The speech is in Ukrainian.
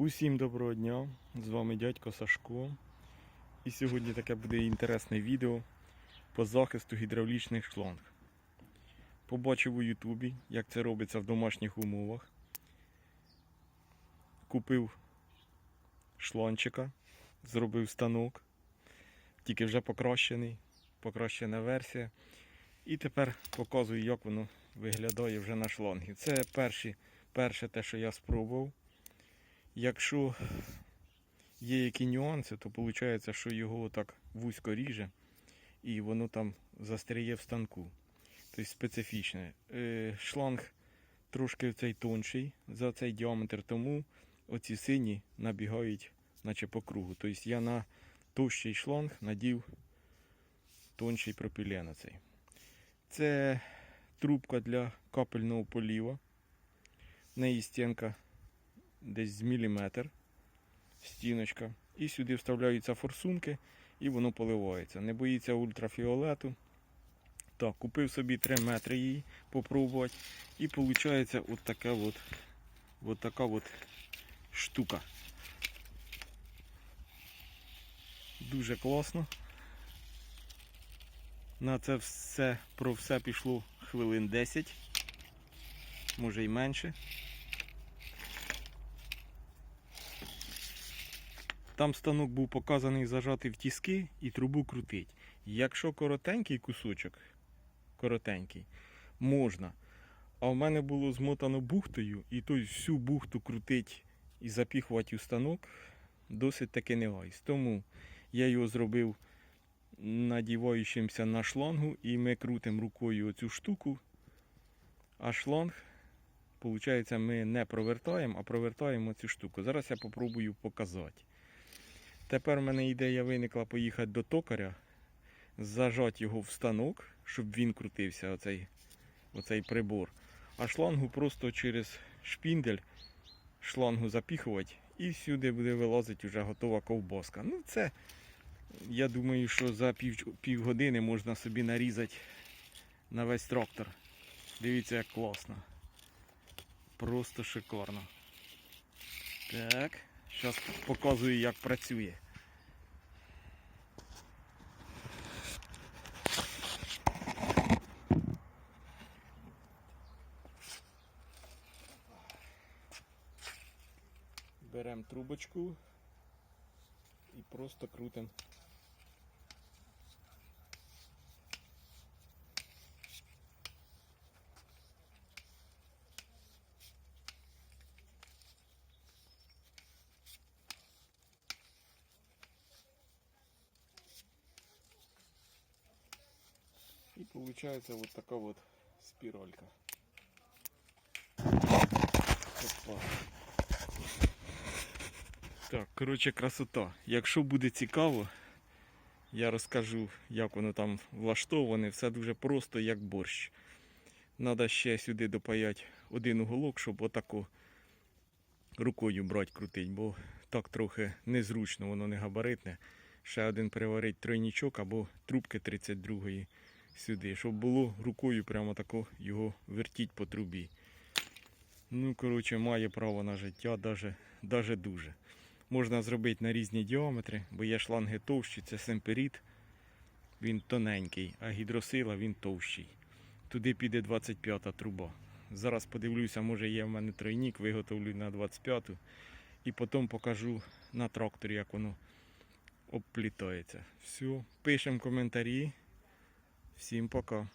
Усім доброго дня! З вами дядько Сашко. І сьогодні таке буде інтересне відео по захисту гідравлічних шланг. Побачив у Ютубі, як це робиться в домашніх умовах. Купив шланчика, зробив станок, тільки вже покращений, покращена версія. І тепер показую, як воно виглядає вже на шлангі. Це перші, перше те, що я спробував. Якщо є які нюанси, то виходить, що його так вузько ріже і воно там застряє в станку. Тобто специфічне. Е, шланг трошки цей тонший за цей діаметр, тому оці сині набігають наче по кругу. Тобто я на товщий шланг надів тонший пропілен оцей. Це трубка для капельного поліва. В неї стінка десь з міліметр стіночка. І сюди вставляються форсунки і воно поливається. Не боїться ультрафіолету. Так, купив собі 3 метри її попробувати. І виходить от така от, от така от штука. Дуже класно. На це все про все пішло хвилин 10, може й менше. Там станок був показаний зажатий в тіски і трубу крутить. Якщо коротенький кусочок, коротенький, можна. А в мене було змотано бухтою, і той всю бухту крутить і запіхувати у станок досить таки не гайс. Тому я його зробив надіваючимся на шлангу, і ми крутимо рукою оцю штуку, а шланг, виходить, ми не провертаємо, а провертаємо цю штуку. Зараз я попробую показати. Тепер в мене ідея виникла поїхати до токаря, зажати його в станок, щоб він крутився, оцей, оцей прибор. А шлангу просто через шпіндель шлангу запіхувати і сюди буде вилазити вже готова ковбоска. Ну це, я думаю, що за пів, півгодини можна собі нарізати на весь трактор. Дивіться, як класно. Просто шикарно. Так. Зараз показую, як працює. Беремо трубочку і просто крутимо. И получается вот такая вот спиралька. Опа. Так, коротше, красота. Якщо буде цікаво, я розкажу, як воно там влаштоване. Все дуже просто, як борщ. Надо ще сюди допаяти один уголок, щоб отако рукою брати крутить, бо так трохи незручно, воно не габаритне. Ще один переварить тройнічок або трубки 32-ї сюди, щоб було рукою прямо тако його вертіть по трубі. Ну, коротше, має право на життя, даже, дуже. Можна зробити на різні діаметри, бо є шланги товщі, це семперіт, він тоненький, а гідросила він товщий. Туди піде 25-та труба. Зараз подивлюся, може є в мене тройник, виготовлю на 25-ту. І потім покажу на тракторі, як воно обплітається. Все, пишемо коментарі. Всім пока.